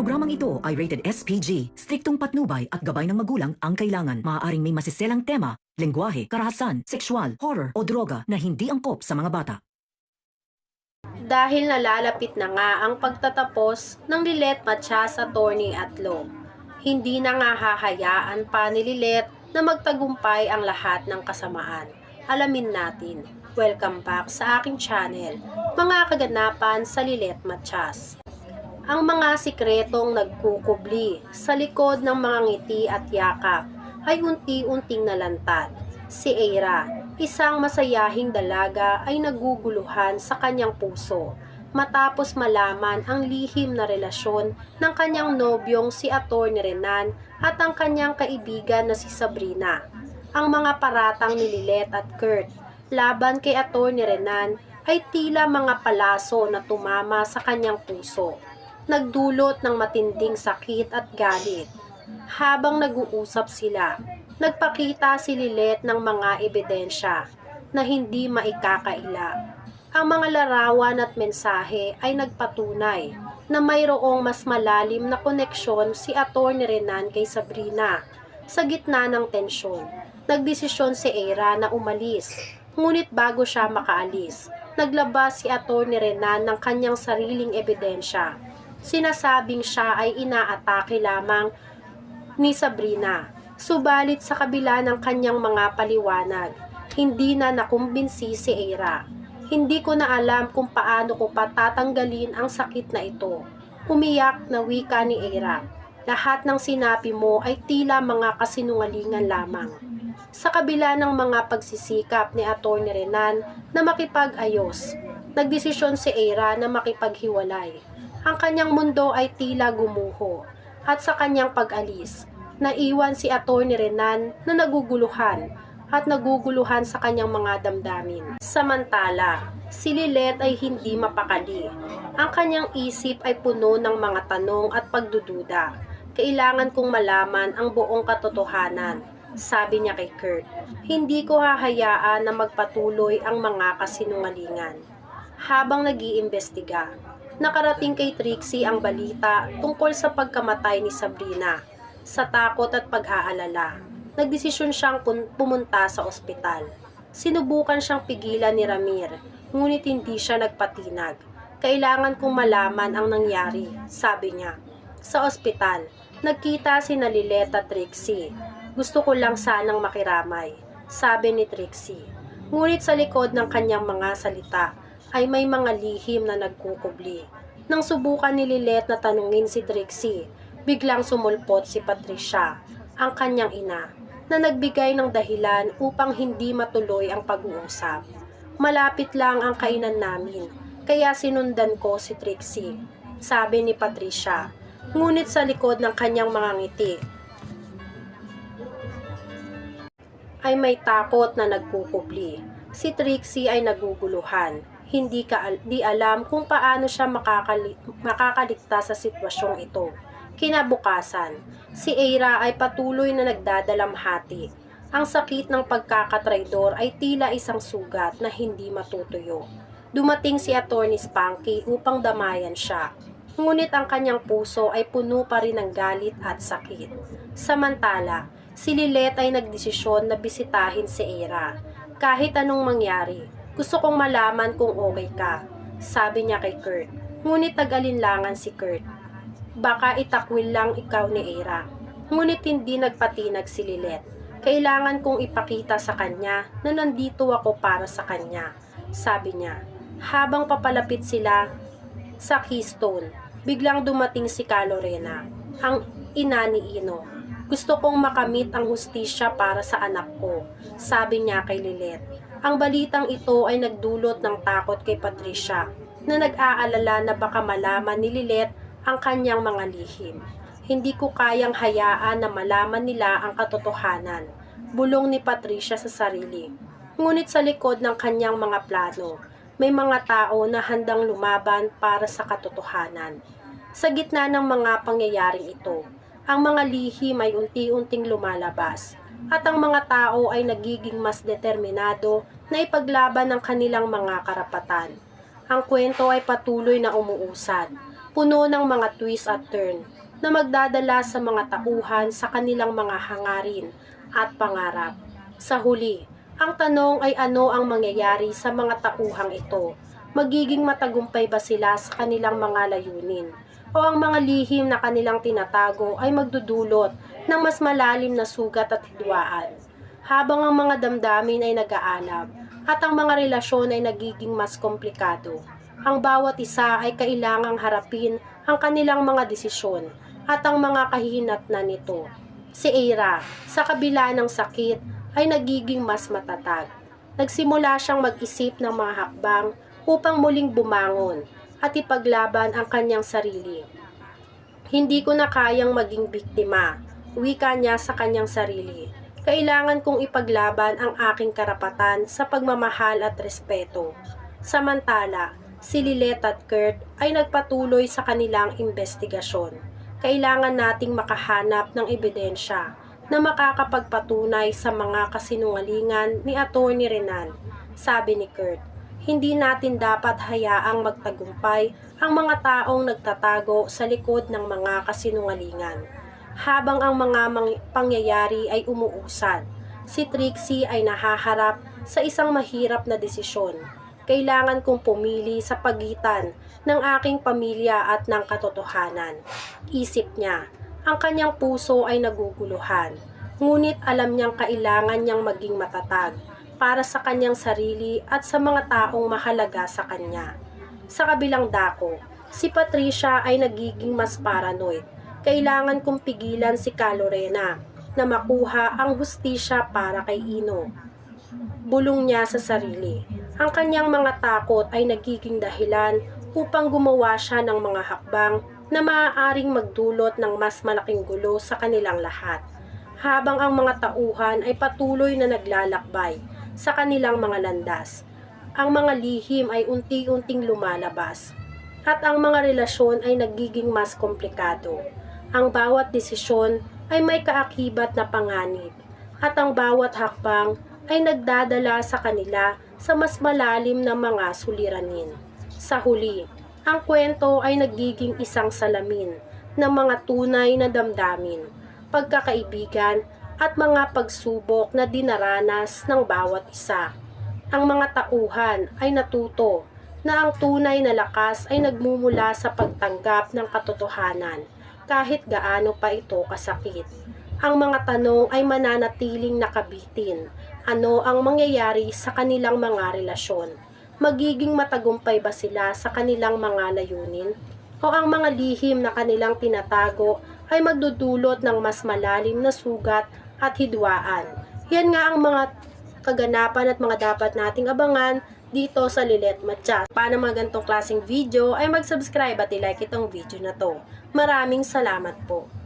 programang ito ay rated SPG. Striktong patnubay at gabay ng magulang ang kailangan. Maaaring may masiselang tema, lengguwahe, karahasan, sexual, horror o droga na hindi angkop sa mga bata. Dahil nalalapit na nga ang pagtatapos ng Lilet Machas Attorney at Law, hindi na nga hahayaan pa ni Lilet na magtagumpay ang lahat ng kasamaan. Alamin natin. Welcome back sa aking channel, mga kaganapan sa Lilet Machas. Ang mga sikretong nagkukubli sa likod ng mga ngiti at yakap ay unti-unting nalantad. Si Eira, isang masayahing dalaga ay naguguluhan sa kanyang puso matapos malaman ang lihim na relasyon ng kanyang nobyong si Atty. Renan at ang kanyang kaibigan na si Sabrina. Ang mga paratang ni Lilet at Kurt laban kay Atty. Renan ay tila mga palaso na tumama sa kanyang puso nagdulot ng matinding sakit at galit. Habang nag-uusap sila, nagpakita si Lilet ng mga ebidensya na hindi maikakaila. Ang mga larawan at mensahe ay nagpatunay na mayroong mas malalim na koneksyon si Atty. Renan kay Sabrina. Sa gitna ng tensyon, nagdesisyon si Eira na umalis. Ngunit bago siya makaalis, naglabas si Atty. Renan ng kanyang sariling ebidensya sinasabing siya ay inaatake lamang ni Sabrina. Subalit sa kabila ng kanyang mga paliwanag, hindi na nakumbinsi si Eira. Hindi ko na alam kung paano ko patatanggalin ang sakit na ito. Umiyak na wika ni Eira. Lahat ng sinabi mo ay tila mga kasinungalingan lamang. Sa kabila ng mga pagsisikap ni Atty. Renan na makipag-ayos, nagdesisyon si Eira na makipaghiwalay ang kanyang mundo ay tila gumuho at sa kanyang pag-alis, naiwan si Atty. Renan na naguguluhan at naguguluhan sa kanyang mga damdamin. Samantala, si Lilet ay hindi mapakali. Ang kanyang isip ay puno ng mga tanong at pagdududa. Kailangan kong malaman ang buong katotohanan, sabi niya kay Kurt. Hindi ko hahayaan na magpatuloy ang mga kasinungalingan. Habang nag-iimbestiga, nakarating kay Trixie ang balita tungkol sa pagkamatay ni Sabrina. Sa takot at pag-aalala, nagdesisyon siyang pumunta sa ospital. Sinubukan siyang pigilan ni Ramir, ngunit hindi siya nagpatinag. Kailangan kong malaman ang nangyari, sabi niya. Sa ospital, nagkita si Nalilet at Trixie. Gusto ko lang sanang makiramay, sabi ni Trixie. Ngunit sa likod ng kanyang mga salita, ay may mga lihim na nagkukubli. Nang subukan ni Lilet na tanungin si Trixie, biglang sumulpot si Patricia, ang kanyang ina, na nagbigay ng dahilan upang hindi matuloy ang pag-uusap. Malapit lang ang kainan namin, kaya sinundan ko si Trixie, sabi ni Patricia. Ngunit sa likod ng kanyang mga ngiti, ay may takot na nagkukubli. Si Trixie ay naguguluhan. Hindi ka di alam kung paano siya makakali- makakaligtas sa sitwasyong ito. Kinabukasan, si Eira ay patuloy na nagdadalamhati. Ang sakit ng pagkakatraidor ay tila isang sugat na hindi matutuyo. Dumating si Attorney Spanky upang damayan siya. Ngunit ang kanyang puso ay puno pa rin ng galit at sakit. Samantala, si Lilet ay nagdesisyon na bisitahin si Eira. Kahit anong mangyari, gusto kong malaman kung okay ka, sabi niya kay Kurt. Ngunit nag-alinlangan si Kurt. Baka itakwil lang ikaw ni Eira. Ngunit hindi nagpatinag si Lilet. Kailangan kong ipakita sa kanya na nandito ako para sa kanya, sabi niya. Habang papalapit sila sa Keystone, biglang dumating si Calorena, ang ina ni Ino. Gusto kong makamit ang hustisya para sa anak ko, sabi niya kay Lilet. Ang balitang ito ay nagdulot ng takot kay Patricia na nag-aalala na baka malaman ni Lilet ang kanyang mga lihim. Hindi ko kayang hayaan na malaman nila ang katotohanan. Bulong ni Patricia sa sarili. Ngunit sa likod ng kanyang mga plano, may mga tao na handang lumaban para sa katotohanan. Sa gitna ng mga pangyayaring ito, ang mga lihim ay unti-unting lumalabas at ang mga tao ay nagiging mas determinado na ipaglaban ang kanilang mga karapatan. Ang kwento ay patuloy na umuusad. puno ng mga twist at turn na magdadala sa mga tauhan sa kanilang mga hangarin at pangarap. Sa huli, ang tanong ay ano ang mangyayari sa mga tauhang ito? Magiging matagumpay ba sila sa kanilang mga layunin? O ang mga lihim na kanilang tinatago ay magdudulot ng mas malalim na sugat at hidwaan? Habang ang mga damdamin ay nag-aalab at ang mga relasyon ay nagiging mas komplikado, ang bawat isa ay kailangang harapin ang kanilang mga desisyon at ang mga kahihinatnan nito. Si Eira, sa kabila ng sakit, ay nagiging mas matatag. Nagsimula siyang mag-isip ng mga hakbang upang muling bumangon at ipaglaban ang kanyang sarili. Hindi ko na kayang maging biktima, wika niya sa kanyang sarili. Kailangan kong ipaglaban ang aking karapatan sa pagmamahal at respeto. Samantala, si Lilet at Kurt ay nagpatuloy sa kanilang investigasyon. Kailangan nating makahanap ng ebidensya na makakapagpatunay sa mga kasinungalingan ni Atty. Renan, sabi ni Kurt. Hindi natin dapat hayaang magtagumpay ang mga taong nagtatago sa likod ng mga kasinungalingan. Habang ang mga pangyayari ay umuusad, si Trixie ay nahaharap sa isang mahirap na desisyon. Kailangan kong pumili sa pagitan ng aking pamilya at ng katotohanan. Isip niya, ang kanyang puso ay naguguluhan. Ngunit alam niyang kailangan niyang maging matatag para sa kanyang sarili at sa mga taong mahalaga sa kanya. Sa kabilang dako, si Patricia ay nagiging mas paranoid. Kailangan kong pigilan si Calorena na makuha ang hustisya para kay Ino. Bulong niya sa sarili. Ang kanyang mga takot ay nagiging dahilan upang gumawa siya ng mga hakbang na maaaring magdulot ng mas malaking gulo sa kanilang lahat. Habang ang mga tauhan ay patuloy na naglalakbay sa kanilang mga landas, ang mga lihim ay unti-unting lumalabas at ang mga relasyon ay nagiging mas komplikado. Ang bawat desisyon ay may kaakibat na panganib at ang bawat hakbang ay nagdadala sa kanila sa mas malalim na mga suliranin. Sa huli, ang kwento ay nagiging isang salamin ng mga tunay na damdamin, pagkakaibigan at mga pagsubok na dinaranas ng bawat isa. Ang mga tauhan ay natuto na ang tunay na lakas ay nagmumula sa pagtanggap ng katotohanan kahit gaano pa ito kasakit. Ang mga tanong ay mananatiling nakabitin. Ano ang mangyayari sa kanilang mga relasyon? Magiging matagumpay ba sila sa kanilang mga layunin? O ang mga lihim na kanilang tinatago ay magdudulot ng mas malalim na sugat at hidwaan? Yan nga ang mga kaganapan at mga dapat nating abangan dito sa Lilet Matcha. Para mga ganitong klaseng video ay mag-subscribe at i-like itong video na to. Maraming salamat po.